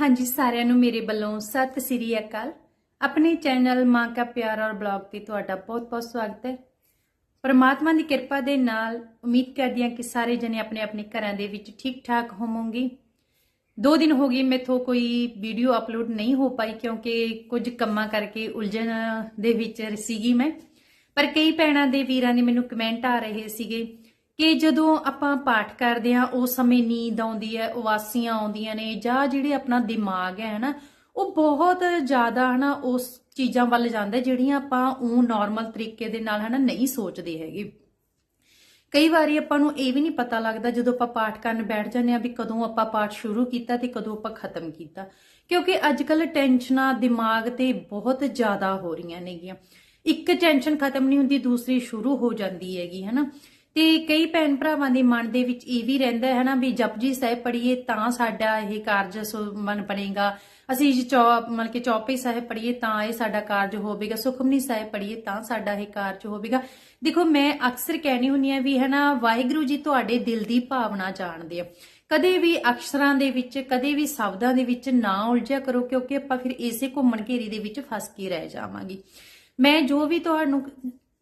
ਹਾਂਜੀ, ਸਾਰਿਆਂ ਨੂੰ ਮੇਰੇ ਵੱਲੋਂ ਸਤਿ ਸ੍ਰੀ ਅਕਾਲ। ਆਪਣੇ ਚੈਨਲ ਮਾਂ ਕਾ ਪਿਆਰ ਔਰ ਬਲੌਗ ਤੇ ਤੁਹਾਡਾ ਬਹੁਤ-ਬਹੁਤ ਸਵਾਗਤ ਹੈ। ਪਰਮਾਤਮਾ ਦੀ ਕਿਰਪਾ ਦੇ ਨਾਲ ਉਮੀਦ ਕਰਦੀ ਹਾਂ ਕਿ ਸਾਰੇ ਜਣੇ ਆਪਣੇ ਆਪਣੇ ਘਰਾਂ ਦੇ ਵਿੱਚ ਠੀਕ-ਠਾਕ ਹੋਵੋਗੇ। ਦੋ ਦਿਨ ਹੋ ਗਏ ਮੇਥੋਂ ਕੋਈ ਵੀਡੀਓ ਅਪਲੋਡ ਨਹੀਂ ਹੋ ਪਾਈ ਕਿਉਂਕਿ ਕੁਝ ਕੰਮਾਂ ਕਰਕੇ ਉਲਝਣ ਦੇ ਵਿੱਚ ਸੀਗੀ ਮੈਂ। ਪਰ ਕਈ ਭੈਣਾਂ ਦੇ ਵੀਰਾਂ ਦੇ ਮੈਨੂੰ ਕਮੈਂਟ ਆ ਰਹੇ ਸੀਗੇ ਕਿ ਜਦੋਂ ਆਪਾਂ ਪਾਠ ਕਰਦੇ ਆ ਉਸ ਸਮੇਂ ਨੀਂਦ ਆਉਂਦੀ ਹੈ, ਉਵਾਸੀਆਂ ਆਉਂਦੀਆਂ ਨੇ, ਜਾਂ ਜਿਹੜੇ ਆਪਣਾ ਦਿਮਾਗ ਹੈ, ਹਨਾ, ਉਹ ਬਹੁਤ ਜ਼ਿਆਦਾ, ਹਨਾ, ਉਸ ਚੀਜ਼ਾਂ ਵੱਲ ਜਾਂਦਾ, ਜਿਹੜੀਆਂ ਆਪਾਂ ਉਹ ਨਾਰਮਲ ਤਰੀਕੇ ਦੇ ਨਾਲ, ਹਨਾ, ਨਹੀਂ ਸੋਚਦੇ ਹੈਗੇ। ਕਈ ਵਾਰੀ ਆਪਾਂ ਨੂੰ ਇਹ ਵੀ ਨਹੀਂ ਪਤਾ ਲੱਗਦਾ, ਜਦੋਂ ਆਪਾਂ ਪਾਠ ਕਰਨ ਬੈਠ ਜਾਂਦੇ ਆ ਵੀ ਕਦੋਂ ਆਪਾਂ ਪਾਠ ਸ਼ੁਰੂ ਕੀਤਾ ਤੇ ਕਦੋਂ ਆਪਾਂ ਖਤਮ ਕੀਤਾ। ਕਿਉਂਕਿ ਅੱਜ ਕੱਲ ਟੈਨਸ਼ਨਾਂ ਦਿਮਾਗ ਤੇ ਬਹੁਤ ਜ਼ਿਆਦਾ ਹੋ ਰਹੀਆਂ ਨੇਗੀਆਂ। ਇੱਕ ਟੈਨਸ਼ਨ ਖਤਮ ਨਹੀਂ ਹੁੰਦੀ, ਦੂਸਰੀ ਸ਼ੁਰੂ ਹੋ ਜਾਂਦੀ ਹੈਗੀ, ਹਨਾ। ਤੇ ਕਈ ਭੈਣ ਭਰਾਵਾਂ ਦੇ ਮਨ ਦੇ ਵਿੱਚ ਇਹ ਵੀ ਰਹਿੰਦਾ ਹੈ ਨਾ ਵੀ ਜਪਜੀ ਸਾਹਿਬ ਪੜ੍ਹੀਏ ਤਾਂ ਸਾਡਾ ਇਹ ਕਾਰਜ ਸੁ- ਮਨ ਬਣੇਗਾ। ਅਸੀਂ ਜੇ ਮਤਲਬ ਕਿ ਚੌਪਈ ਸਾਹਿਬ ਪੜ੍ਹੀਏ ਤਾਂ ਇਹ ਸਾਡਾ ਕਾਰਜ ਹੋਵੇਗਾ। ਸੁਖਮਨੀ ਸਾਹਿਬ ਪੜ੍ਹੀਏ ਤਾਂ ਸਾਡਾ ਇਹ ਕਾਰਜ ਹੋਵੇਗਾ। ਦੇਖੋ ਮੈਂ ਅਕਸਰ ਕਹਿਣੀ ਹੁੰਨੀ ਆ ਵੀ ਹੈ ਨਾ, ਵਾਹਿਗੁਰੂ ਜੀ ਤੁਹਾਡੇ ਦਿਲ ਦੀ ਭਾਵਨਾ ਜਾਣਦੇ ਆ। ਕਦੇ ਵੀ ਅਕਸ਼ਰਾਂ ਦੇ ਵਿੱਚ, ਕਦੇ ਵੀ ਸ਼ਬਦਾਂ ਦੇ ਵਿੱਚ ਨਾ ਉਲਝਿਆ ਕਰੋ ਕਿਉਂਕਿ ਆਪਾਂ ਫਿਰ ਇਸੇ ਘੁੰਮਣ ਘੇਰੀ ਦੇ ਵਿੱਚ ਫਸ ਕੇ ਰਹਿ ਜਾਵਾਂਗੇ। ਮੈਂ ਜੋ ਵੀ ਤੁਹਾਨੂੰ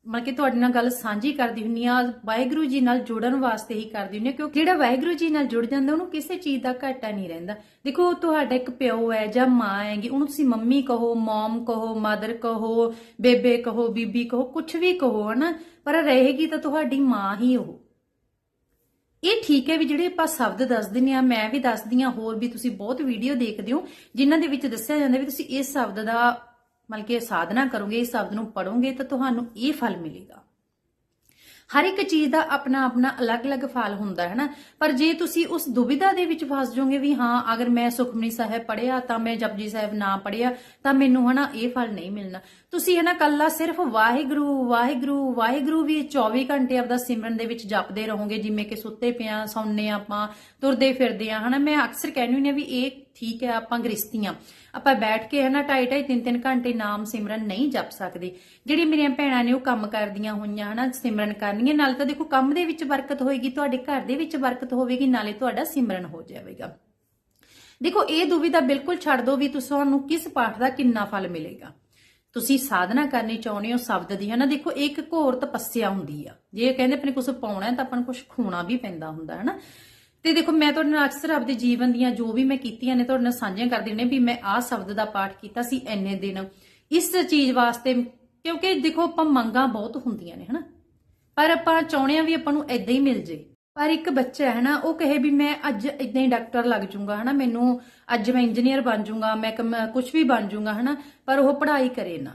ਮਤਲਬ ਕਿ ਤੁਹਾਡੇ ਨਾਲ ਗੱਲ ਸਾਂਝੀ ਕਰਦੀ ਹੁੰਨੀ ਆ, ਵਾਹਿਗੁਰੂ ਜੀ ਨਾਲ ਜੁੜਨ ਵਾਸਤੇ ਹੀ ਕਰਦੀ ਹੁੰਨੀ ਆ, ਕਿਉਂਕਿ ਜਿਹੜਾ ਵਾਹਿਗੁਰੂ ਜੀ ਨਾਲ ਜੁੜ ਜਾਂਦਾ, ਉਹਨੂੰ ਕਿਸੇ ਚੀਜ਼ ਦਾ ਘਾਟਾ ਨਹੀਂ ਰਹਿੰਦਾ। ਦੇਖੋ ਤੁਹਾਡਾ ਇੱਕ ਪਿਓ ਹੈ ਜਾਂ ਮਾਂ ਹੈਗੀ, ਉਹਨੂੰ ਤੁਸੀਂ ਮੰਮੀ ਕਹੋ, ਮਮ ਕਹੋ, ਮਦਰ ਕਹੋ, ਬੇਬੇ ਕਹੋ, ਬੀਬੀ ਕਹੋ ਕੁਝ ਵੀ ਕਹੋ, ਹਨਾ? ਪਰ ਰਹੇਗੀ ਤਾਂ ਤੁਹਾਡੀ ਮਾਂ ਹੀ ਉਹ। ਇਹ ਠੀਕ ਹੈ ਵੀ ਜਿਹੜੇ ਆਪਾਂ ਸ਼ਬਦ ਦੱਸ ਦਿੰਨੇ ਆ, ਮੈਂ ਵੀ ਦੱਸਦੀ ਆ ਹੋਰ ਵੀ ਤੁਸੀਂ ਬਹੁਤ ਵੀਡੀਓ ਦੇਖਦੇ ਹੋ, ਜਿਨ੍ਹਾਂ ਦੇ ਵਿੱਚ ਦੱਸਿਆ ਜਾਂਦਾ ਵੀ ਤੁਸੀਂ ਇਸ ਸ਼ਬਦ ਦਾ ਮਤਲਬ ਕਿ ਸਾਧਨਾ ਕਰੋਗੇ, ਇਸ ਸ਼ਬਦ ਨੂੰ ਪੜੋਗੇ ਤਾਂ ਤੁਹਾਨੂੰ ਇਹ ਫਲ ਮਿਲੇਗਾ। ਹਰ ਇੱਕ ਚੀਜ਼ ਦਾ ਆਪਣਾ ਆਪਣਾ ਅਲੱਗ-ਅਲੱਗ ਫਲ ਹੁੰਦਾ ਹੈ ਨਾ। ਪਰ ਜੇ ਤੁਸੀਂ ਉਸ ਦੁਬਿਧਾ ਦੇ ਵਿੱਚ ਫਸ ਜਾਓਗੇ ਵੀ ਹਾਂ, ਅਗਰ ਮੈਂ ਸੁਖਮਨੀ ਸਾਹਿਬ ਪੜਿਆ ਤਾਂ ਮੈਂ ਜਪਜੀ ਸਾਹਿਬ ਨਾ ਪੜਿਆ ਤਾਂ ਮੈਨੂੰ ਹਨਾ ਇਹ ਫਲ ਨਹੀਂ ਮਿਲਣਾ। ਤੁਸੀਂ ਹਨਾ ਕੱਲਾ ਸਿਰਫ ਵਾਹਿਗੁਰੂ ਵਾਹਿਗੁਰੂ ਵਾਹਿਗੁਰੂ ਵੀ 24 ਘੰਟੇ ਆਪਦਾ ਸਿਮਰਨ ਦੇ ਵਿੱਚ ਜਪਦੇ ਰਹੋਗੇ, ਜਿਵੇਂ ਕਿ ਸੁੱਤੇ ਪਿਆ ਸੌਂਨੇ ਆਪਾਂ, ਤੁਰਦੇ ਫਿਰਦੇ ਆ ਹਨਾ ਮੈਂ ਅਕਸਰ ਕਹਿੰਦੀ ਹੁੰਦੀ ਆ ਵੀ ਇਹ ਠੀਕ ਹੈ, ਆਪਾਂ ਗ੍ਰਸਤੀਆਂ। ਆਪਾਂ ਬੈਠ ਕੇ ਹਨਾ ਢਾਈ ਢਾਈ, ਤਿੰਨ ਤਿੰਨ ਘੰਟੇ ਨਾਮ ਸਿਮਰਨ ਨਹੀਂ ਜਪ ਸਕਦੇ। ਜਿਹੜੀ ਮੇਰੀਆਂ ਭੈਣਾਂ ਨੇ ਉਹ ਕੰਮ ਕਰਦੀਆਂ ਹੋਈਆਂ, ਹਨਾ, ਸਿਮਰਨ ਕਰਨੀਆਂ ਨਾਲ ਤਾਂ ਦੇਖੋ, ਕੰਮ ਦੇ ਵਿੱਚ ਬਰਕਤ ਹੋਏਗੀ, ਤੁਹਾਡੇ ਘਰ ਦੇ ਵਿੱਚ ਬਰਕਤ ਹੋਵੇਗੀ, ਨਾਲੇ ਤੁਹਾਡਾ ਸਿਮਰਨ ਹੋ ਜਾਵੇਗਾ। ਦੇਖੋ, ਇਹ ਦੁਵਿਧਾ ਬਿਲਕੁਲ ਛੱਡ ਦਿਓ ਵੀ ਤੁਹਾਨੂੰ ਕਿਸ ਪਾਠ ਦਾ ਕਿੰਨਾ ਫਲ ਮਿਲੇਗਾ। ਤੁਸੀਂ ਸਾਧਨਾ ਕਰਨੀ ਚਾਹੁੰਦੇ ਹੋ ਸ਼ਬਦ ਦੀ, ਹਨਾ। ਦੇਖੋ ਇਹ ਇੱਕ ਘੋਰ ਤਪੱਸਿਆ ਹੁੰਦੀ ਆ। ਜੇ ਕਹਿੰਦੇ ਆਪਣੇ ਕੁਝ ਪਾਉਣਾ ਤਾਂ ਆਪਾਂ ਨੂੰ ਕੁਝ ਖੋਣਾ ਵੀ ਪੈਂਦਾ ਹੁੰਦਾ, ਹਨਾ। ਤੇ ਦੇਖੋ, ਮੈਂ ਤੁਹਾਡੇ ਨਾਲ ਅਕਸਰ ਆਪਦੇ ਜੀਵਨ ਦੀਆਂ ਜੋ ਵੀ ਮੈਂ ਕੀਤੀਆਂ ਨੇ, ਤੁਹਾਡੇ ਨਾਲ ਸਾਂਝੀਆਂ ਕਰਦੀ ਨੇ ਵੀ ਮੈਂ ਆਹ ਸ਼ਬਦ ਦਾ ਪਾਠ ਕੀਤਾ ਸੀ ਐਨੇ ਦਿਨ। ਇਸ ਚੀਜ਼ ਵਾਸਤੇ ਕਿਉਂਕਿ ਦੇਖੋ, ਆਪਾਂ ਮੰਗਾਂ ਬਹੁਤ ਹੁੰਦੀਆਂ ਨੇ, ਹਨਾ? ਪਰ ਆਪਾਂ ਚਾਹੁੰਦੇ ਆ ਵੀ ਆਪਾਂ ਨੂੰ ਐਦਾਂ ਹੀ ਮਿਲ ਜੇ ਪਰ ਇੱਕ ਬੱਚਾ ਹੈ ਨਾ, ਉਹ ਕਹੇ ਵੀ ਮੈਂ ਅੱਜ ਇਦਾਂ ਹੀ ਡਾਕਟਰ ਲੱਗ ਜਾਊਂਗਾ ਹਨਾ? ਮੈਨੂੰ ਅੱਜ ਮੈਂ ਇੰਜੀਨੀਅਰ ਬਣ ਜਾਊਂਗਾ ਮੈਂ ਕੁਝ ਵੀ ਬਣ ਜਾਊਂਗਾ ਹਨਾ? ਪਰ ਉਹ ਪੜ੍ਹਾਈ ਕਰੇ ਨਾ।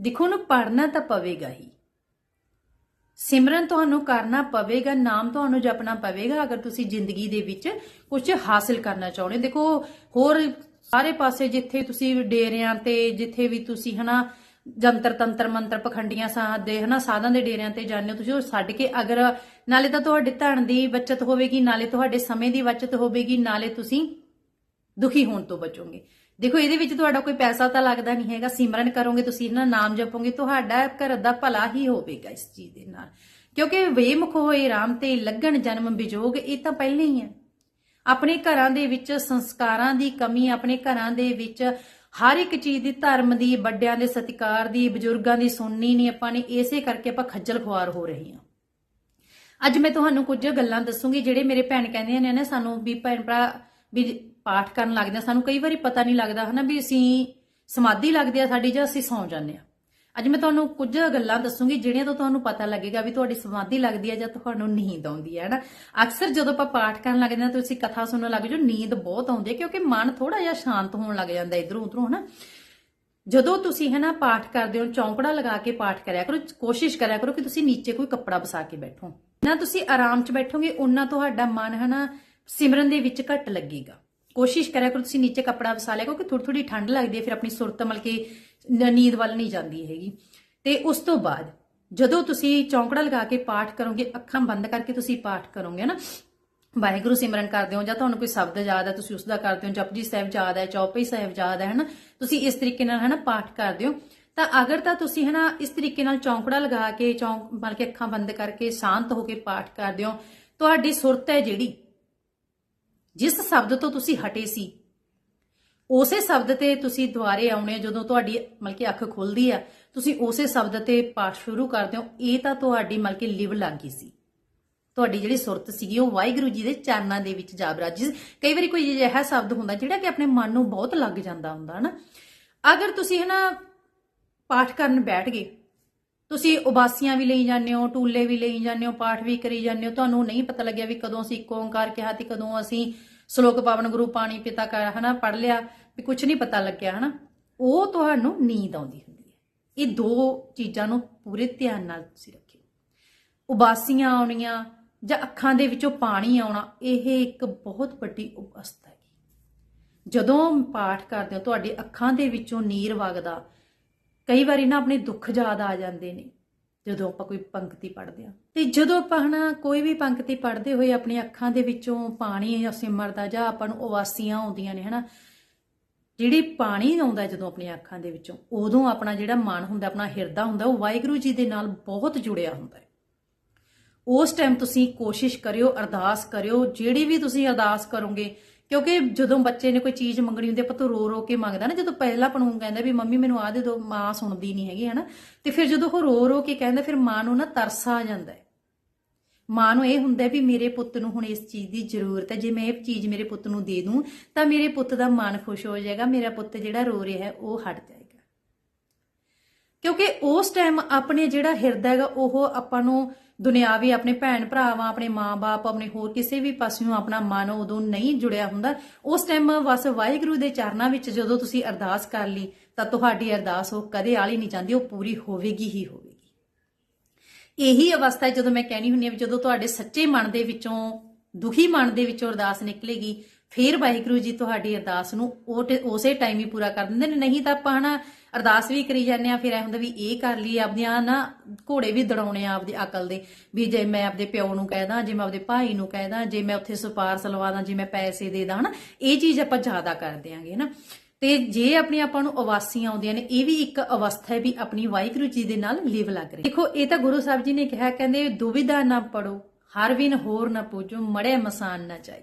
ਦੇਖੋ, ਉਹਨੂੰ ਪੜ੍ਹਨਾ ਤਾਂ ਪਵੇਗਾ ਹੀ। ਸਿਮਰਨ ਤੁਹਾਨੂੰ ਕਰਨਾ ਪਵੇਗਾ, ਨਾਮ ਤੁਹਾਨੂੰ ਜਪਣਾ ਪਵੇਗਾ, ਅਗਰ ਤੁਸੀਂ ਜ਼ਿੰਦਗੀ ਦੇ ਵਿੱਚ ਕੁਝ ਹਾਸਿਲ ਕਰਨਾ ਚਾਹੁੰਦੇ ਦੇਖੋ, ਹੋਰ ਸਾਰੇ ਪਾਸੇ ਜਿੱਥੇ ਤੁਸੀਂ ਡੇਰਿਆਂ ਤੇ, ਜਿੱਥੇ ਵੀ ਤੁਸੀਂ ਹਨਾ, ਜੰਤਰ ਤੰਤਰ, ਮੰਤਰ, ਪਖੰਡੀਆਂ ਸਾਧ ਦੇ ਹਨਾ ਸਾਧਾਂ ਦੇ ਡੇਰਿਆਂ ਤੇ ਜਾਂਦੇ ਹੋ, ਤੁਸੀਂ ਉਹ ਛੱਡ ਕੇ ਅਗਰ ਨਾਲੇ ਤਾਂ ਤੁਹਾਡੇ ਧਨ ਦੀ ਬਚਤ ਹੋਵੇਗੀ, ਨਾਲੇ ਤੁਹਾਡੇ ਸਮੇਂ ਦੀ ਬਚਤ ਹੋਵੇਗੀ, ਨਾਲੇ ਤੁਸੀਂ ਦੁਖੀ ਹੋਣ ਤੋਂ ਬਚੋਗੇ। ਦੇਖੋ, ਇਹਦੇ ਵਿੱਚ ਤੁਹਾਡਾ ਕੋਈ ਪੈਸਾ ਤਾਂ ਲੱਗਦਾ ਨਹੀਂ ਹੈਗਾ। ਸਿਮਰਨ ਕਰੋਗੇ, ਤੁਸੀਂ ਇਹਨਾਂ ਨਾਮ ਜਪੋਗੇ, ਤੁਹਾਡਾ ਘਰ ਦਾ ਭਲਾ ਹੀ ਹੋਵੇਗਾ ਇਸ ਚੀਜ਼ ਦੇ ਨਾਲ। ਕਿਉਂਕਿ ਵੇਮੁਖ ਹੋਏ ਰਾਮ ਤੇ ਲੱਗਣ ਜਨਮ ਵਿਜੋਗ ਇਹ ਤਾਂ ਪਹਿਲੇ ਹੀ ਹੈ। ਆਪਣੇ ਘਰਾਂ ਦੇ ਵਿੱਚ ਸੰਸਕਾਰਾਂ ਦੀ ਕਮੀ, ਆਪਣੇ ਘਰਾਂ ਦੇ ਵਿੱਚ ਹਰ ਇੱਕ ਚੀਜ਼ ਦੀ ਧਰਮ ਦੀ, ਵੱਡਿਆਂ ਦੇ ਸਤਿਕਾਰ ਦੀ, ਬਜ਼ੁਰਗਾਂ ਦੀ ਸੁਣਨੀ ਨਹੀਂ ਆਪਾਂ ਨੇ, ਇਸੇ ਕਰਕੇ ਆਪਾਂ ਖੱਜਲ ਖੁਆਰ ਹੋ ਰਹੇ ਹਾਂ। ਅੱਜ ਮੈਂ ਤੁਹਾਨੂੰ ਕੁਝ ਗੱਲਾਂ ਦੱਸੂਗੀ, ਜਿਹੜੇ ਮੇਰੇ ਭੈਣ ਕਹਿੰਦੇ ਨੇ ਨਾ ਸਾਨੂੰ ਵੀ ਭੈਣ ਭਰਾ, ਵੀ ਪਾਠ ਕਰਨ ਲੱਗਦੇ ਆ, ਸਾਨੂੰ ਕਈ ਵਾਰੀ ਪਤਾ ਨਹੀਂ ਲੱਗਦਾ ਹਨਾ ਵੀ ਅਸੀਂ ਸਮਾਧੀ ਲੱਗਦੀ ਆ ਸਾਡੀ ਜਾਂ ਅਸੀਂ ਸੌਂ ਜਾਂਦੇ ਆ। ਅੱਜ ਮੈਂ ਤੁਹਾਨੂੰ ਕੁਝ ਗੱਲਾਂ ਦੱਸੂਗੀ ਜਿਹੜੀਆਂ ਤੋਂ ਤੁਹਾਨੂੰ ਪਤਾ ਲੱਗੇਗਾ ਵੀ ਤੁਹਾਡੀ ਸਮਾਧੀ ਲੱਗਦੀ ਹੈ ਜਾਂ ਤੁਹਾਨੂੰ ਨੀਂਦ ਆਉਂਦੀ ਹੈ ਹਨਾ? ਅਕਸਰ ਜਦੋਂ ਆਪਾਂ ਪਾਠ ਕਰਨ ਲੱਗਦੇ ਆ, ਤੁਸੀਂ ਕਥਾ ਸੁਣਨ ਲੱਗ ਜਾਓ, ਨੀਂਦ ਬਹੁਤ ਆਉਂਦੀ ਹੈ ਕਿਉਂਕਿ ਮਨ ਥੋੜਾ ਜਿਹਾ ਸ਼ਾਂਤ ਹੋਣ ਲੱਗ ਜਾਂਦਾ ਇਧਰੋਂ ਉਧਰੋਂ, ਹਨਾ? ਜਦੋਂ ਤੁਸੀਂ ਹਨਾ ਪਾਠ ਕਰਦੇ ਹੋ, ਚੌਂਕੜਾ ਲਗਾ ਕੇ ਪਾਠ ਕਰਿਆ ਕਰੋ, ਕੋਸ਼ਿਸ਼ ਕਰਿਆ ਕਰੋ ਕਿ ਤੁਸੀਂ ਨੀਚੇ ਕੋਈ ਕੱਪੜਾ ਵਸਾ ਕੇ ਬੈਠੋ। ਨਾ ਤੁਸੀਂ ਆਰਾਮ 'ਚ ਬੈਠੋਗੇ ਉਹਨਾਂ ਤੁਹਾਡਾ ਮਨ ਹਨਾ ਸਿਮਰਨ ਦੇ ਵਿੱਚ ਘੱਟ ਲੱਗੇਗਾ। ਕੋਸ਼ਿਸ਼ ਕਰਿਆ ਕਰੋ ਤੁਸੀਂ ਨੀਚੇ ਕੱਪੜਾ ਵਸਾ ਲਿਆ, ਕਿਉਂਕਿ ਥੋੜੀ ਥੋੜੀ ਠੰਡ ਲੱਗਦੀ ਹੈ, ਫਿਰ ਆਪਣੀ ਸੁਰਤ ਮਲ ਕੇ ਨੀਂਦ ਵੱਲ ਨਹੀਂ ਜਾਂਦੀ ਹੈਗੀ। ਤੇ ਉਸ ਤੋਂ ਬਾਅਦ, ਜਦੋਂ ਤੁਸੀਂ ਚੌਂਕੜਾ ਲਗਾ ਕੇ ਪਾਠ ਕਰੋਗੇ, ਅੱਖਾਂ ਬੰਦ ਕਰਕੇ ਤੁਸੀਂ ਪਾਠ ਕਰੋਗੇ ਨਾ ਵਾਹਿਗੁਰੂ ਸਿਮਰਨ ਕਰਦੇ ਹੋ, ਜਾਂ ਤੁਹਾਨੂੰ ਕੋਈ ਸ਼ਬਦ ਯਾਦ ਹੈ, ਤੁਸੀਂ ਉਸ ਦਾ ਕਰਦੇ ਹੋ, ਜਪਜੀ ਸਾਹਿਬ ਯਾਦ ਹੈ, ਚੌਪਈ ਸਾਹਿਬ ਯਾਦ ਹੈ, ਹਨਾ? ਤੁਸੀਂ ਇਸ ਤਰੀਕੇ ਨਾਲ, ਹਨਾ, ਪਾਠ ਕਰਦੇ ਹੋ। ਤਾਂ ਅਗਰ ਤਾਂ ਤੁਸੀਂ, ਹਨਾ, ਇਸ ਤਰੀਕੇ ਨਾਲ ਚੌਂਕੜਾ ਲਗਾ ਕੇ, ਚੌਂਕ ਮਤਲਬ ਕਿ ਅੱਖਾਂ ਬੰਦ ਕਰਕੇ ਸ਼ਾਂਤ ਹੋ ਕੇ ਪਾਠ ਕਰਦੇ ਹੋ, ਤੁਹਾਡੀ ਸੁਰਤ ਹੈ ਜਿਹੜੀ ਜਿਸ ਸ਼ਬਦ ਤੋਂ ਤੁਸੀਂ ਹਟੇ ਸੀ, ਉਸੇ ਸ਼ਬਦ ਤੇ ਤੁਸੀਂ ਦੁਬਾਰੇ ਆਉਣੇ ਆ, ਜਦੋਂ ਤੁਹਾਡੀ ਮਤਲਬ ਕਿ ਅੱਖ ਖੁੱਲਦੀ ਆ, ਤੁਸੀਂ ਉਸੇ ਸ਼ਬਦ ਤੇ ਪਾਠ ਸ਼ੁਰੂ ਕਰਦੇ ਹੋ, ਇਹ ਤਾਂ ਤੁਹਾਡੀ ਮਤਲਬ ਕਿ ਲਿਵ ਲੱਗ ਗਈ ਸੀ। ਤੁਹਾਡੀ ਜਿਹੜੀ ਸੁਰਤ ਸੀਗੀ, ਉਹ ਵਾਹਿਗੁਰੂ ਜੀ ਦੇ ਚਰਨਾਂ ਦੇ ਵਿੱਚ ਜਾ ਬਰਾਜੀ ਕਈ ਵਾਰੀ ਕੋਈ ਅਜਿਹਾ ਸ਼ਬਦ ਹੁੰਦਾ, ਜਿਹੜਾ ਕਿ ਆਪਣੇ ਮਨ ਨੂੰ ਬਹੁਤ ਲੱਗ ਜਾਂਦਾ ਹੁੰਦਾ, ਹਨਾ? ਅਗਰ ਤੁਸੀਂ ਹਨਾ ਪਾਠ ਕਰਨ ਬੈਠ ਗਏ ਤੁਸੀਂ ਉਬਾਸੀਆਂ ਵੀ ਲਈ ਜਾਂਦੇ ਹੋ, ਟੂਲੇ ਵੀ ਲਈ ਜਾਂਦੇ ਹੋ, ਪਾਠ ਵੀ ਕਰੀ ਜਾਂਦੇ ਹੋ, ਤੁਹਾਨੂੰ ਨਹੀਂ ਪਤਾ ਲੱਗਿਆ ਵੀ ਕਦੋਂ ਅਸੀਂ ਇੱਕ ਓੰਕਾਰ ਕਿਹਾ ਤੇ ਕਦੋਂ ਅਸੀਂ ਸ਼ਲੋਕ ਪਾਵਨ ਗੁਰੂ ਪਾਣੀ ਪਿਤਾ ਕਾ ਹਨਾ ਪੜ ਲਿਆ, ਵੀ ਕੁਝ ਨਹੀਂ ਪਤਾ ਲੱਗਿਆ, ਹਨਾ। ਉਹ ਤੁਹਾਨੂੰ ਨੀਂਦ ਆਉਂਦੀ ਹੁੰਦੀ ਹੈ। ਇਹ ਦੋ ਚੀਜ਼ਾਂ ਨੂੰ ਪੂਰੇ ਧਿਆਨ ਨਾਲ ਤੁਸੀਂ ਰੱਖਿਓ। ਉਬਾਸੀਆਂ ਆਉਣੀਆਂ ਜਾਂ ਅੱਖਾਂ ਦੇ ਵਿੱਚੋਂ ਪਾਣੀ ਆਉਣਾ, ਇਹ ਇੱਕ ਬਹੁਤ ਵੱਡੀ ਅਵਸਥਾ ਹੈ ਜਦੋਂ ਪਾਠ ਕਰਦੇ ਹੋ, ਤੁਹਾਡੀ ਅੱਖਾਂ ਦੇ ਵਿੱਚੋਂ ਨੀਰ ਵਗਦਾ ਕਈ ਵਾਰੀ ਨਾ ਆਪਣੇ ਦੁੱਖ ਯਾਦ ਆ ਜਾਂਦੇ ਨੇ, ਜਦੋਂ ਆਪਾਂ ਕੋਈ ਪੰਕਤੀ ਪੜ੍ਹਦੇ ਆ ਤੇ ਜਦੋਂ ਆਪਾਂ ਹਨਾ ਕੋਈ ਵੀ ਪੰਕਤੀ ਪੜ੍ਹਦੇ ਹੋਏ ਆਪਣੀ ਅੱਖਾਂ ਦੇ ਵਿੱਚੋਂ ਪਾਣੀ ਜਾਂ ਸਿਮਰਦਾ ਜਾਂ ਆਪਾਂ ਨੂੰ ਉਵਾਸੀਆਂ ਆਉਂਦੀਆਂ ਨੇ ਹਨਾ, ਜਿਹੜੀ ਪਾਣੀ ਆਉਂਦਾ ਜਦੋਂ ਆਪਣੀਆਂ ਅੱਖਾਂ ਦੇ ਵਿੱਚੋਂ, ਉਦੋਂ ਆਪਣਾ ਜਿਹੜਾ ਮਨ ਹੁੰਦਾ, ਆਪਣਾ ਹਿਰਦਾ ਹੁੰਦਾ, ਉਹ ਵਾਹਿਗੁਰੂ ਜੀ ਦੇ ਨਾਲ ਬਹੁਤ ਜੁੜਿਆ ਹੁੰਦਾ ਹੈ। ਉਸ ਟਾਈਮ ਤੁਸੀਂ ਕੋਸ਼ਿਸ਼ ਕਰਿਓ, ਅਰਦਾਸ ਕਰਿਓ, ਜਿਹੜੀ ਵੀ ਤੁਸੀਂ ਅਰਦਾਸ ਕਰੋਗੇ ਕਿਉਂਕਿ ਜਦੋਂ ਬੱਚੇ ਨੇ ਕੋਈ ਚੀਜ਼ ਮੰਗਣੀ ਹੁੰਦੀ ਆ ਪਤੋ ਰੋ ਰੋ ਕੇ ਮੰਗਦਾ ਨਾ, ਜਦੋਂ ਪਹਿਲਾ ਪਣੂ ਕਹਿੰਦਾ ਵੀ ਮੰਮੀ ਮੈਨੂੰ ਆ ਦੇ ਦਿਓ ਮਾਂ ਸੁਣਦੀ ਨਹੀਂ ਹੈਗੀ, ਹਨਾ? ਤੇ ਫਿਰ ਜਦੋਂ ਉਹ ਰੋ ਰੋ ਕੇ ਕਹਿੰਦਾ, ਫਿਰ ਮਾਂ ਨੂੰ ਨਾ ਤਰਸ ਆ ਜਾਂਦਾ ਹੈ। ਮਾਂ ਨੂੰ ਇਹ ਹੁੰਦਾ ਵੀ ਮੇਰੇ ਪੁੱਤ ਨੂੰ ਹੁਣ ਇਸ ਚੀਜ਼ ਦੀ ਜ਼ਰੂਰਤ ਹੈ, ਜੇ ਮੈਂ ਇਹ ਚੀਜ਼ ਮੇਰੇ ਪੁੱਤ ਨੂੰ ਦੇ ਦੂੰ, ਤਾਂ ਮੇਰੇ ਪੁੱਤ ਦਾ ਮਨ ਖੁਸ਼ ਹੋ ਜਾਏਗਾ, ਮੇਰਾ ਪੁੱਤ ਜਿਹੜਾ ਰੋ ਰਿਹਾ ਹੈ, ਉਹ ਹਟ ਜਾਏਗਾ। ਕਿਉਂਕਿ ਉਸ ਟਾਈਮ ਆਪਣੇ ਜਿਹੜਾ ਹਿਰਦਾ ਹੈਗਾ, ਉਹ ਆਪਾਂ ਨੂੰ ਦੁਨਿਆਵੀ ਆਪਣੇ ਭੈਣ ਭਰਾਵਾਂ, ਆਪਣੇ ਮਾਂ-ਬਾਪ ਆਪਣੇ ਹੋਰ ਕਿਸੇ ਵੀ ਪਾਸਿਓਂ ਆਪਣਾ ਮਨ ਉਦੋਂ ਨਹੀਂ ਜੁੜਿਆ ਹੁੰਦਾ। ਉਸ ਟਾਈਮ ਬਸ ਵਾਹਿਗੁਰੂ ਦੇ ਚਰਨਾਂ ਵਿੱਚ ਜਦੋਂ ਤੁਸੀਂ ਅਰਦਾਸ ਕਰ ਲਈ, ਤਾਂ ਤੁਹਾਡੀ ਅਰਦਾਸ ਉਹ ਕਦੇ ਆਲੀ ਨਹੀਂ ਜਾਂਦੀ, ਉਹ ਪੂਰੀ ਹੋਵੇਗੀ ਹੀ ਹੋਵੇਗੀ। ਇਹੀ ਅਵਸਥਾ ਜਦੋਂ ਮੈਂ ਕਹਿਣੀ ਹੁੰਦੀ ਹਾਂ ਵੀ ਜਦੋਂ ਤੁਹਾਡੇ ਸੱਚੇ ਮਨ ਦੇ ਵਿੱਚੋਂ, ਦੁਖੀ ਮਨ ਦੇ ਵਿੱਚੋਂ ਅਰਦਾਸ ਨਿਕਲੇਗੀ, ਫਿਰ ਵਾਹਿਗੁਰੂ ਜੀ ਤੁਹਾਡੀ ਅਰਦਾਸ ਨੂੰ ਉਹ ਤੇ- ਉਸੇ ਟਾਈਮ ਹੀ ਪੂਰਾ ਕਰ ਦਿੰਦੇ ਨੇ। ਨਹੀਂ ਤਾਂ ਆਪਾਂ ਹਨਾ ਅਰਦਾਸ ਵੀ ਕਰੀ ਜਾਂਦੇ ਆ ਫਿਰ ਐ ਹੁੰਦਾ ਵੀ ਇਹ ਕਰ ਲਈ ਆਪਦੀਆਂ ਨਾ ਘੋੜੇ ਵੀ ਦੜਾਉਣੇ ਆ ਆਪਦੀ ਅਕਲ ਦੇ, ਵੀ ਜੇ ਮੈਂ ਆਪਦੇ ਪਿਓ ਨੂੰ ਕਹਿਦਾ ਜੇ ਮੈਂ ਆਪਦੇ ਭਾਈ ਨੂੰ ਕਹਿਦਾ ਜੇ ਮੈਂ ਉੱਥੇ ਸੁਪਾਰਸ ਲਵਾਦਾ ਜੇ ਮੈਂ ਪੈਸੇ ਦੇ ਦਾਂ, ਹਨਾ, ਇਹ ਚੀਜ਼ ਆਪਾਂ ਜ਼ਿਆਦਾ ਕਰ ਦਿਆਂਗੇ, ਹਨਾ। ਤੇ ਜੇ ਆਪਣੇ ਆਪਾਂ ਨੂੰ ਅਵਾਸੀਆਂ ਆਉਂਦੀਆਂ ਨੇ, ਇਹ ਵੀ ਇੱਕ ਅਵਸਥਾ ਹੈ ਵੀ ਆਪਣੀ ਵਾਹਿਗੁਰੂ ਜੀ ਦੇ ਨਾਲ ਲਿਵ ਲੱਗ ਰਹੀ। ਦੇਖੋ, ਇਹ ਤਾਂ ਗੁਰੂ ਸਾਹਿਬ ਜੀ ਨੇ ਕਿਹਾ, ਕਹਿੰਦੇ, ਦੁਵਿਧਾ ਨਾ ਪੜੋ, ਹਰ ਵਿਨ ਹੋਰ ਨਾ ਪੂਜੋ ਮੜੇ ਮਸਾਨ ਨਾ ਚਾਹੀ।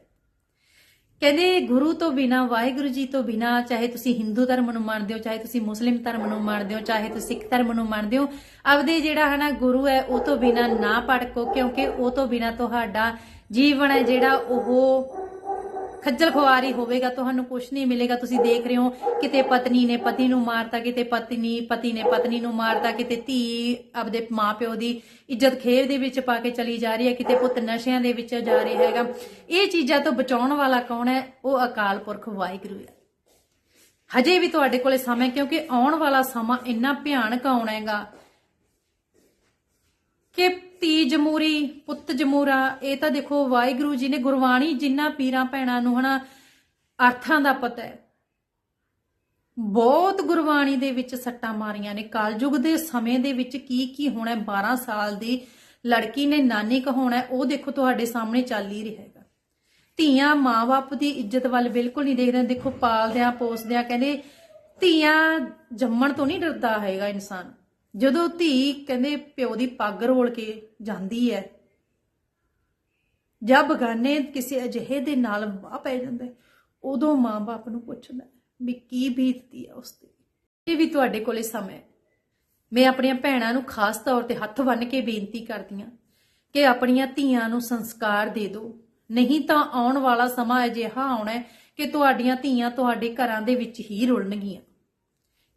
ਕਹਿੰਦੇ ਗੁਰੂ ਤੋਂ ਬਿਨਾ, ਵਾਹਿਗੁਰੂ ਜੀ ਤੋਂ ਬਿਨਾ, ਚਾਹੇ ਤੁਸੀਂ ਹਿੰਦੂ ਧਰਮ ਨੂੰ ਮੰਨਦੇ ਹੋ, ਚਾਹੇ ਤੁਸੀਂ ਮੁਸਲਿਮ ਧਰਮ ਨੂੰ ਮੰਨਦੇ ਹੋ, ਚਾਹੇ ਤੁਸੀਂ ਸਿੱਖ ਧਰਮ ਨੂੰ ਮੰਨਦੇ ਹੋ, ਆਪਦੇ ਜਿਹੜਾ ਹੈ ਗੁਰੂ ਹੈ, ਉਹ ਤੋਂ ਬਿਨਾ ਨਾ ਭਟਕੋ ਕਿਉਂਕਿ ਉਹ ਤੋਂ ਬਿਨਾ ਤੁਹਾਡਾ ਜੀਵਨ ਹੈ ਜਿਹੜਾ ਉਹ ਖੱਜਲ ਖੁਆਰੀ ਹੋਵੇਗਾ, ਤੁਹਾਨੂੰ ਕੁਝ ਨਹੀਂ ਮਿਲੇਗਾ। ਤੁਸੀਂ ਦੇਖ ਰਹੇ ਹੋ, ਕਿਤੇ ਪਤਨੀ ਨੇ ਪਤੀ ਨੂੰ ਮਾਰਤਾ, ਕਿਤੇ ਪਤਨੀ, ਪਤੀ ਨੇ ਪਤਨੀ ਨੂੰ ਮਾਰਤਾ, ਕਿਤੇ ਧੀ ਆਪਦੇ ਮਾਪਿਓ ਦੀ ਇੱਜ਼ਤ ਖੇਰ ਦੇ ਵਿੱਚ ਪਾ ਕੇ ਚਲੀ ਜਾ ਰਹੀ ਹੈ, ਕਿਤੇ ਪੁੱਤ ਨਸ਼ਿਆਂ ਦੇ ਵਿੱਚ ਜਾ ਰਿਹਾ ਹੈਗਾ। ਇਹ ਚੀਜ਼ਾਂ ਤੋਂ ਬਚਾਉਣ ਵਾਲਾ ਕੌਣ ਹੈ? ਉਹ ਅਕਾਲ ਪੁਰਖ ਵਾਹਿਗੁਰੂ ਹੈ। ਹਜੇ ਵੀ ਤੁਹਾਡੇ ਕੋਲੇ ਸਮਾਂ ਕਿਉਂਕਿ ਆਉਣ ਵਾਲਾ ਸਮਾਂ ਇੰਨਾ ਭਿਆਨਕ ਆਉਣਾ ਹੈਗਾ ਕਿ ਧੀ ਜਮੂਰੀ, ਪੁੱਤ ਜਮੂਰਾ, ਇਹ ਤਾਂ ਦੇਖੋ ਵਾਹਿਗੁਰੂ ਜੀ ਨੇ ਗੁਰਬਾਣੀ ਜਿੰਨਾ ਪੀਰਾਂ ਭੈਣਾਂ ਨੂੰ ਹਨਾ ਅਰਥਾਂ ਦਾ ਪਤਾ ਹੈ। ਬਹੁਤ ਗੁਰਬਾਣੀ ਦੇ ਵਿੱਚ ਸੱਟਾਂ ਮਾਰੀਆਂ ਨੇ। ਕਾਲਯੁਗ ਦੇ ਸਮੇਂ ਦੇ ਵਿੱਚ ਕੀ ਕੀ ਹੋਣਾ ਹੈ? 12 ਸਾਲ ਦੀ ਲੜਕੀ ਨੇ ਨਾਨੀ ਕਹਾਉਣਾ ਉਹ ਦੇਖੋ ਤੁਹਾਡੇ ਸਾਹਮਣੇ ਚੱਲ ਹੀ ਰਿਹਾ ਹੈਗਾ। ਧੀਆਂ ਮਾਂ-ਬਾਪ ਦੀ ਇੱਜ਼ਤ ਵੱਲ ਬਿਲਕੁਲ ਨਹੀਂ ਦੇਖਦੇ। ਦੇਖੋ ਪਾਲਦਿਆਂ ਪੋਸਦਿਆਂ ਕਹਿੰਦੇ ਧੀਆਂ ਜੰਮਣ ਤੋਂ ਨਹੀਂ ਡਰਦਾ ਹੈਗਾ ਇਨਸਾਨ। ਜਦੋਂ ਧੀ ਕਹਿੰਦੇ ਪਿਓ ਦੀ ਪੱਗ ਰੋਲ ਕੇ ਜਾਂਦੀ ਹੈ ਜਾਂ ਬਗਾਨੇ ਕਿਸੇ ਅਜਿਹੇ ਦੇ ਨਾਲ ਵਾਹ ਪੈ ਜਾਂਦਾ ਉਦੋਂ ਮਾਂ-ਬਾਪ ਨੂੰ ਪੁੱਛਦਾ ਵੀ ਕੀ ਬੀਤਦੀ ਹੈ ਉਸ ਤੇ ਇਹ ਵੀ ਤੁਹਾਡੇ ਕੋਲੇ ਸਮਾਂ ਹੈ ਮੈਂ ਆਪਣੀਆਂ ਭੈਣਾਂ ਨੂੰ ਖਾਸ ਤੌਰ ਤੇ ਹੱਥ ਬੰਨ੍ਹ ਕੇ ਬੇਨਤੀ ਕਰਦੀ ਹਾਂ ਕਿ ਆਪਣੀਆਂ ਧੀਆਂ ਨੂੰ ਸੰਸਕਾਰ ਦੇ ਦਿਓ। ਨਹੀਂ ਤਾਂ ਆਉਣ ਵਾਲਾ ਸਮਾਂ ਅਜਿਹਾ ਆਉਣਾ ਹੈ ਕਿ ਤੁਹਾਡੀਆਂ ਧੀਆਂ ਤੁਹਾਡੇ ਘਰਾਂ ਦੇ ਵਿੱਚ ਹੀ ਰੁਲਣਗੀਆਂ।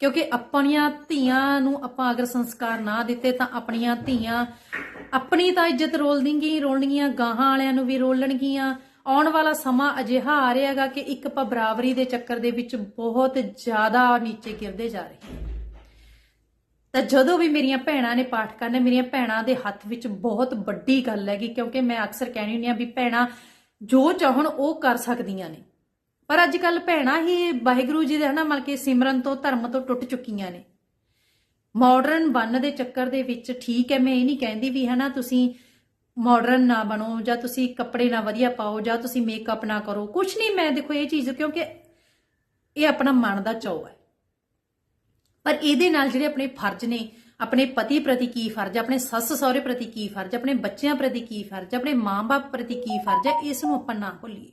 ਕਿਉਂਕਿ ਆਪਣੀਆਂ ਧੀਆਂ ਨੂੰ ਆਪਾਂ ਅਗਰ ਸੰਸਕਾਰ ਨਾ ਦਿੱਤੇ ਤਾਂ ਆਪਣੀਆਂ ਧੀਆਂ ਆਪਣੀ ਤਾਂ ਇੱਜ਼ਤ ਰੋਲ ਦਿੰਗੀ ਰੋਲਣਗੀਆਂ, ਗਾਹਾਂ ਵਾਲਿਆਂ ਨੂੰ ਵੀ ਰੋਲਣਗੀਆਂ। ਆਉਣ ਵਾਲਾ ਸਮਾਂ ਅਜਿਹਾ ਆ ਰਿਹਾਗਾ ਕਿ ਇੱਕ ਆਪਾਂ ਬਰਾਬਰੀ ਦੇ ਚੱਕਰ ਦੇ ਵਿੱਚ ਬਹੁਤ ਜ਼ਿਆਦਾ ਨੀਚੇ ਗਿਰਦੇ ਜਾ ਰਹੇ ਹਾਂ। ਤਾਂ ਜਦੋਂ ਵੀ ਮੇਰੀਆਂ ਭੈਣਾਂ ਨੇ ਪਾਠ ਕਰਨੇ, ਮੇਰੀਆਂ ਭੈਣਾਂ ਦੇ ਹੱਥ ਵਿੱਚ ਬਹੁਤ ਵੱਡੀ ਗੱਲ ਹੈਗੀ, ਕਿਉਂਕਿ ਮੈਂ ਅਕਸਰ ਕਹਿਣੀ ਹੁੰਦੀ ਆ ਵੀ ਭੈਣਾਂ ਜੋ ਚਾਹਣ ਉਹ ਕਰ ਸਕਦੀਆਂ ਨੇ। ਪਰ ਅੱਜ ਕੱਲ ਭੈਣਾਂ ਹੀ ਵਾਹਿਗੁਰੂ ਜੀ ਦੇ ਹਨਾ, ਮਤਲਬ ਕਿ ਸਿਮਰਨ ਤੋਂ, ਧਰਮ ਤੋਂ ਟੁੱਟ ਚੁੱਕੀਆਂ ਨੇ। ਮਾਡਰਨ ਬਣਨ ਦੇ ਚੱਕਰ ਦੇ ਵਿੱਚ ਠੀਕ ਹੈ, ਮੈਂ ਇਹ ਨਹੀਂ ਕਹਿੰਦੀ ਵੀ ਹਨਾ, ਤੁਸੀਂ ਮਾਡਰਨ ਨਾ ਬਣੋ, ਜਾਂ ਤੁਸੀਂ ਕੱਪੜੇ ਨਾ ਵਧੀਆ ਪਾਓ, ਜਾਂ ਤੁਸੀਂ ਮੇਕਅਪ ਨਾ ਕਰੋ। ਕੁਝ ਨਹੀਂ, ਮੈਂ ਦੇਖੋ ਇਹ ਚੀਜ਼, ਕਿਉਂਕਿ ਇਹ ਆਪਣਾ ਮਨ ਦਾ ਚਾਅ ਹੈ। ਪਰ ਇਹਦੇ ਨਾਲ ਜਿਹੜੇ ਆਪਣੇ ਫਰਜ਼ ਨੇ, ਆਪਣੇ ਪਤੀ ਪ੍ਰਤੀ ਕੀ ਫਰਜ਼ ਆਪਣੇ ਸੱਸ ਸਹੁਰੇ ਪ੍ਰਤੀ ਕੀ ਫਰਜ਼ ਆਪਣੇ ਬੱਚਿਆਂ ਪ੍ਰਤੀ ਕੀ ਫਰਜ਼ ਆਪਣੇ ਮਾਂ-ਬਾਪ ਪ੍ਰਤੀ ਕੀ ਫਰਜ਼ ਹੈ, ਇਸ ਨੂੰ ਆਪਾਂ ਨਾ ਭੁੱਲੀਏ।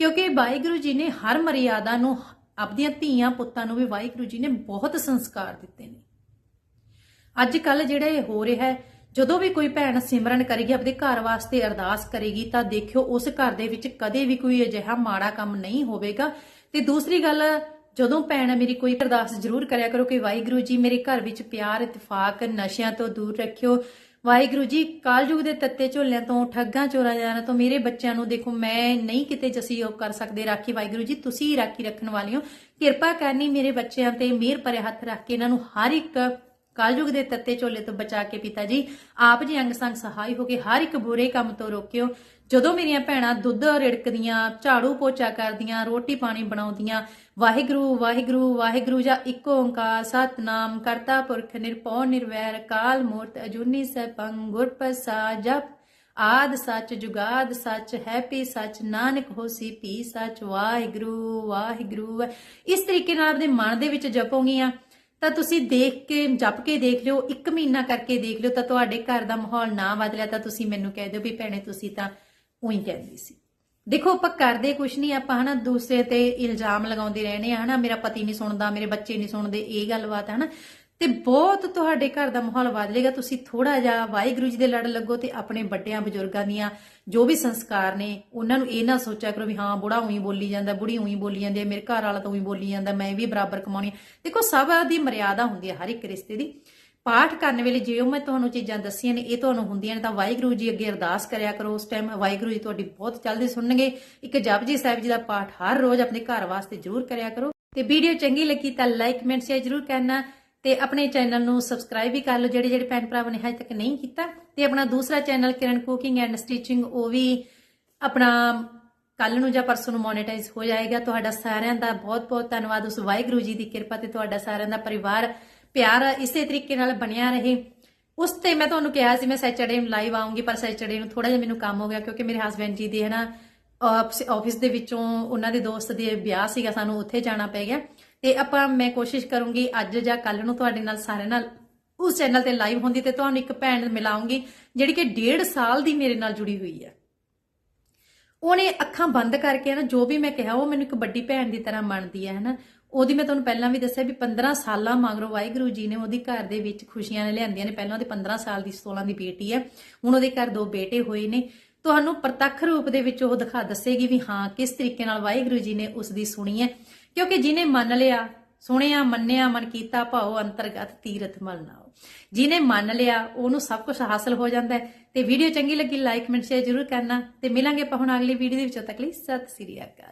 ਕਿਉਂਕਿ ਵਾਹਿਗੁਰੂ ਜੀ ਨੇ ਹਰ ਮਰਿਆਦਾ ਨੂੰ, ਆਪਦੀਆਂ ਧੀਆਂ ਪੁੱਤਾਂ ਨੂੰ ਵੀ ਵਾਹਿਗੁਰੂ ਜੀ ਨੇ ਬਹੁਤ ਸੰਸਕਾਰ ਦਿੱਤੇ ਨੇ। ਅੱਜ ਕੱਲ ਜਿਹੜਾ ਇਹ ਹੋ ਰਿਹਾ ਹੈ, ਜਦੋਂ ਵੀ ਕੋਈ ਭੈਣ ਸਿਮਰਨ ਕਰੇਗੀ ਆਪਣੇ ਘਰ ਵਾਸਤੇ ਅਰਦਾਸ ਕਰੇਗੀ, ਤਾਂ ਦੇਖਿਓ ਉਸ ਘਰ ਦੇ ਵਿੱਚ ਕਦੇ ਵੀ ਕੋਈ ਅਜਿਹਾ ਮਾੜਾ ਕੰਮ ਨਹੀਂ ਹੋਵੇਗਾ। ਤੇ ਦੂਸਰੀ ਗੱਲ, ਜਦੋਂ ਭੈਣ ਮੇਰੀ ਕੋਈ ਅਰਦਾਸ ਜ਼ਰੂਰ ਕਰਿਆ ਕਰੋ ਕਿ ਵਾਹਿਗੁਰੂ ਜੀ ਮੇਰੇ ਘਰ ਵਿੱਚ ਪਿਆਰ, ਇਤਫਾਕ, ਨਸ਼ਿਆਂ ਤੋਂ ਦੂਰ ਰੱਖਿਓ ਵਾਹਿਗੁਰੂ ਜੀ, ਕਾਲਯੁਗ ਦੇ ਤੱਤੇ ਝੋਲਿਆਂ ਤੋਂ, ਠੱਗਾਂ ਚੋਰਾਂ ਜਾਣਾ ਤੋਂ, ਮੇਰੇ ਬੱਚਿਆਂ ਨੂੰ ਦੇਖੋ, ਮੈਂ ਨਹੀਂ ਕਿਤੇ ਜਸੀਯੋਗ ਕਰ ਸਕਦੇ। ਰਾਖੀ ਵਾਹਿਗੁਰੂ ਜੀ, ਤੁਸੀਂ ਰਾਖੀ ਰੱਖਣ ਵਾਲੇ ਹੋ। ਕਿਰਪਾ ਕਰਨੀ ਮੇਰੇ ਬੱਚਿਆਂ ਤੇ, ਮਿਹਰ ਭਰੇ ਹੱਥ ਰੱਖ ਕੇ ਇਹਨਾਂ ਨੂੰ ਹਰ ਇੱਕ ਕਾਲਯੁਗ ਦੇ ਤੱਤੇ ਝੋਲੇ ਤੋਂ ਬਚਾ ਕੇ ਪਿਤਾ ਜੀ। ਆਪ ਜੀ ਅੰਗ ਸੰਗ ਸਹਾਈ ਹੋ ਕੇ ਹਰ ਇੱਕ ਬੁਰੇ ਕੰਮ ਤੋਂ ਰੋਕਿਓ। ਜਦੋਂ ਮੇਰੀਆਂ ਭੈਣਾਂ ਦੁੱਧ ਰਿੜਕਦੀਆਂ, ਝਾੜੂ ਪੋਚਾ ਕਰਦੀਆਂ, ਰੋਟੀ ਪਾਣੀ ਬਣਾਉਂਦੀਆਂ, ਵਾਹਿਗੁਰੂ ਵਾਹਿਗੁਰੂ ਵਾਹਿਗੁਰੂ ਜਾਂ ਇੱਕੋ ਓੰਕਾਰ, ਸਤਨਾਮ, ਕਰਤਾ ਪੁਰਖ, ਨਿਰਭਉ, ਨਿਰਵੈਰ, ਕਾਲ ਮੂਰਤ, ਅਜੂਨੀ ਸੈਭੰ ਗੁਰ ਪ੍ਰਸਾਦ, ਜਪ ਆਦ ਸੱਚ, ਜੁਗਾਦ ਸੱਚ, ਹੈਪੀ ਸੱਚ, ਨਾਨਕ ਹੋਸੀ, ਪੀ ਸੱਚ, ਵਾਹਿਗੁਰੂ ਵਾਹਿਗੁਰੂ। ਇਸ ਤਰੀਕੇ ਨਾਲ ਆਪਣੇ ਮਨ ਦੇ ਵਿੱਚ ਜਪੋਗੀਆਂ, ਤਾਂ ਤੁਸੀਂ ਦੇਖ ਕੇ, ਜਪ ਕੇ ਦੇਖ ਲਿਓ, ਇੱਕ ਮਹੀਨਾ ਕਰਕੇ ਦੇਖ ਲਿਓ, ਤਾਂ ਤੁਹਾਡੇ ਘਰ ਦਾ ਮਾਹੌਲ ਨਾ ਬਦਲਿਆ, ਤਾਂ ਤੁਸੀਂ ਮੈਨੂੰ ਕਹਿ ਦਿਓ ਵੀ ਭੈਣੇ ਤੁਸੀਂ ਤਾਂ ਉਹੀ ਕਹਿੰਦੀ ਸੀ। ਦੇਖੋ, ਆਪਾਂ ਕਰਦੇ ਕੁਛ ਨਹੀਂ, ਆਪਾਂ ਹਨਾ ਦੂਸਰੇ ਤੇ ਇਲਜ਼ਾਮ ਲਗਾਉਂਦੇ ਰਹਿੰਦੇ ਆ, ਹਨਾ, ਮੇਰਾ ਪਤੀ ਨਹੀਂ ਸੁਣਦਾ, ਮੇਰੇ ਬੱਚੇ ਨਹੀਂ ਸੁਣਦੇ, ਇਹ ਗੱਲਬਾਤ ਹਨਾ। ਤੇ ਬਹੁਤ ਤੁਹਾਡੇ ਘਰ ਦਾ ਮਾਹੌਲ ਬਦਲੇਗਾ ਤੁਸੀਂ ਥੋੜਾ ਜਿਹਾ ਵਾਹਿਗੁਰੂ ਜੀ ਦੇ ਲੜ ਲੱਗੋ ਤੇ ਆਪਣੇ ਵੱਡਿਆਂ ਬਜ਼ੁਰਗਾਂ ਦੀਆਂ ਜੋ ਵੀ ਸੰਸਕਾਰ ਨੇ, ਉਹਨਾਂ ਨੂੰ ਇਹ ਨਾ ਸੋਚਿਆ ਕਰੋ ਵੀ ਹਾਂ, ਬੁੜਾ ਉਹੀ ਬੋਲੀ ਜਾਂਦਾ, ਬੁੜੀ ਉਹੀ ਬੋਲੀ ਜਾਂਦੀ ਹੈ, ਮੇਰੇ ਘਰ ਵਾਲਾ ਤਾਂ ਉਹੀ ਬੋਲੀ ਜਾਂਦਾ, ਮੈਂ ਵੀ ਬਰਾਬਰ ਕਮਾਉਣੀ ਹੈ। ਦੇਖੋ, ਸਭ ਦੀ ਮਰਿਆਦਾ ਹੁੰਦੀ ਹੈ, ਹਰ ਇੱਕ ਰਿਸ਼ਤੇ ਦੀ। ਪਾਠ ਕਰਨ ਵੇਲੇ ਜਿਉਂ ਮੈਂ ਤੁਹਾਨੂੰ ਚੀਜ਼ਾਂ ਦੱਸੀਆਂ ਨੇ, ਇਹ ਤੁਹਾਨੂੰ ਹੁੰਦੀਆਂ ਨੇ, ਤਾਂ ਵਾਹਿਗੁਰੂ ਜੀ ਅੱਗੇ ਅਰਦਾਸ ਕਰਿਆ ਕਰੋ। ਉਸ ਟਾਈਮ ਵਾਹਿਗੁਰੂ ਜੀ ਤੁਹਾਡੀ ਬਹੁਤ ਜਲਦੀ ਸੁਣਨਗੇ। ਇੱਕ ਜਪਜੀ ਸਾਹਿਬ ਜੀ ਦਾ ਪਾਠ ਹਰ ਰੋਜ਼ ਆਪਣੇ ਘਰ ਵਾਸਤੇ ਜ਼ਰੂਰ ਕਰਿਆ ਕਰੋ। ਤੇ ਵੀਡੀਓ ਚੰਗੀ ਲੱਗੀ ਤਾਂ ਲਾਈਕ ਕਮੈਂਟ ਸ਼ੇਅਰ ਜ਼ਰੂਰ ਕਰਨਾ ਤੇ ਆਪਣੇ ਚੈਨਲ ਨੂੰ ਸਬਸਕ੍ਰਾਈਬ ਵੀ ਕਰ ਲਓ। ਜਿਹੜੇ ਜਿਹੜੇ ਭੈਣ ਭਰਾਵਾਂ ਨੇ ਹਜੇ ਤੱਕ ਨਹੀਂ ਕੀਤਾ, ਤੇ ਆਪਣਾ ਦੂਸਰਾ channel Kiran cooking and stitching ਉਹ ਵੀ ਆਪਣਾ ਕੱਲ ਨੂੰ ਜਾਂ ਪਰਸੋਂ ਨੂੰ ਮੋਨੇਟਾਈਜ਼ ਹੋ ਜਾਏਗਾ। ਤੁਹਾਡਾ ਸਾਰਿਆਂ ਦਾ ਬਹੁਤ ਬਹੁਤ ਧੰਨਵਾਦ। ਉਸ ਵਾਹਿਗੁਰੂ ਜੀ ਦੀ ਕਿਰਪਾ ਤੇ ਤੁਹਾਡਾ ਸਾਰਿਆਂ ਦਾ ਪਰਿਵਾਰ ਪਿਆਰ ਇਸੇ ਤਰੀਕੇ ਨਾਲ ਬਣਿਆ ਰਹੇ। ਉਸ ਤੇ ਮੈਂ ਤੁਹਾਨੂੰ ਕਿਹਾ ਸੀ, ਮੈਂ ਸੈਚਰਡੇ ਨੂੰ ਲਾਈਵ ਆਉਂਗੀ ਪਰ ਸੈਚਰਡੇ ਨੂੰ ਥੋੜਾ ਜਿਹਾ ਮੈਨੂੰ ਕੰਮ ਹੋ ਗਿਆ, ਕਿਉਂਕਿ ਮੇਰੇ ਹਸਬੰਡ ਜੀ ਦੇ ਹਨਾ ਆਫਿਸ ਦੇ ਵਿੱਚੋਂ ਉਹਨਾਂ ਦੇ ਦੋਸਤ ਦੇ ਵਿਆਹ ਸੀਗਾ, ਸਾਨੂੰ ਉੱਥੇ ਜਾਣਾ ਪੈ ਗਿਆ। ਤੇ ਆਪਾਂ, ਮੈਂ ਕੋਸ਼ਿਸ਼ ਕਰੂੰਗੀ ਅੱਜ ਜਾਂ ਕੱਲ ਨੂੰ ਤੁਹਾਡੇ ਨਾਲ ਸਾਰਿਆਂ ਨਾਲ ਉਸ ਚੈਨਲ ਤੇ ਲਾਈਵ ਹੁੰਦੀ ਤੇ ਤੁਹਾਨੂੰ ਇੱਕ ਭੈਣ ਮਿਲਾਉਂਗੀ ਜਿਹੜੀ ਕਿ ਡੇਢ ਸਾਲ ਦੀ ਮੇਰੇ ਨਾਲ ਜੁੜੀ ਹੋਈ ਹੈ। ਉਹਨੇ ਅੱਖਾਂ ਬੰਦ ਕਰਕੇ ਨਾ, ਜੋ ਵੀ ਮੈਂ ਕਿਹਾ, ਉਹ ਮੈਨੂੰ ਇੱਕ ਵੱਡੀ ਭੈਣ ਦੀ ਤਰ੍ਹਾਂ ਮੰਨਦੀ ਹੈ, ਹਨਾ। ਉਹਦੀ ਮੈਂ ਤੁਹਾਨੂੰ ਪਹਿਲਾਂ ਵੀ ਦੱਸਿਆ ਵੀ 15 ਸਾਲਾਂ ਮਗਰੋਂ ਵਾਹਿਗੁਰੂ ਜੀ ਨੇ ਉਹਦੀ ਘਰ ਦੇ ਵਿੱਚ ਖੁਸ਼ੀਆਂ ਨੇ ਲਿਆਂਦੀਆਂ ਨੇ। ਪਹਿਲਾਂ ਉਹਦੇ 15 ਸਾਲ ਦੀ 16 ਦੀ ਬੇਟੀ ਹੈ। ਹੁਣ ਉਹਦੇ ਘਰ ਦੋ ਬੇਟੇ ਹੋਏ ਨੇ। ਤੁਹਾਨੂੰ ਪ੍ਰਤੱਖ ਰੂਪ ਦੇ ਵਿੱਚ ਉਹ ਦਿਖਾ ਦੱਸੇਗੀ ਵੀ ਹਾਂ, ਕਿਸ ਤਰੀਕੇ ਨਾਲ ਵਾਹਿਗੁਰੂ ਜੀ ਨੇ ਉਸ ਦੀ ਸੁਣੀ ਹੈ। ਕਿਉਂਕਿ ਜਿਹਨੇ ਮੰਨ ਲਿਆ, ਸੁਣਿਆ, ਮੰਨਿਆ, ਮਨ ਕੀਤਾ, ਭਾਉ, ਅੰਤਰਗਤ ਤੀਰਥ ਮਲ ਨਾਓ ਜਿਹਨੇ ਮੰਨ ਲਿਆ, ਉਹਨੂੰ ਸਭ ਕੁਝ ਹਾਸਲ ਹੋ ਜਾਂਦਾ ਹੈ। ਤੇ ਵੀਡੀਓ ਚੰਗੀ ਲੱਗੀ, ਲਾਈਕ, ਕਮੈਂਟ, ਸ਼ੇਅਰ ਜ਼ਰੂਰ ਕਰਨਾ। ਤੇ ਮਿਲਾਂਗੇ ਆਪਾਂ ਹੁਣ ਅਗਲੀ ਵੀਡੀਓ ਦੇ ਵਿੱਚ। ਤੱਕ ਲਈ ਸਤਿ ਸ੍ਰੀ ਅਕਾਲ।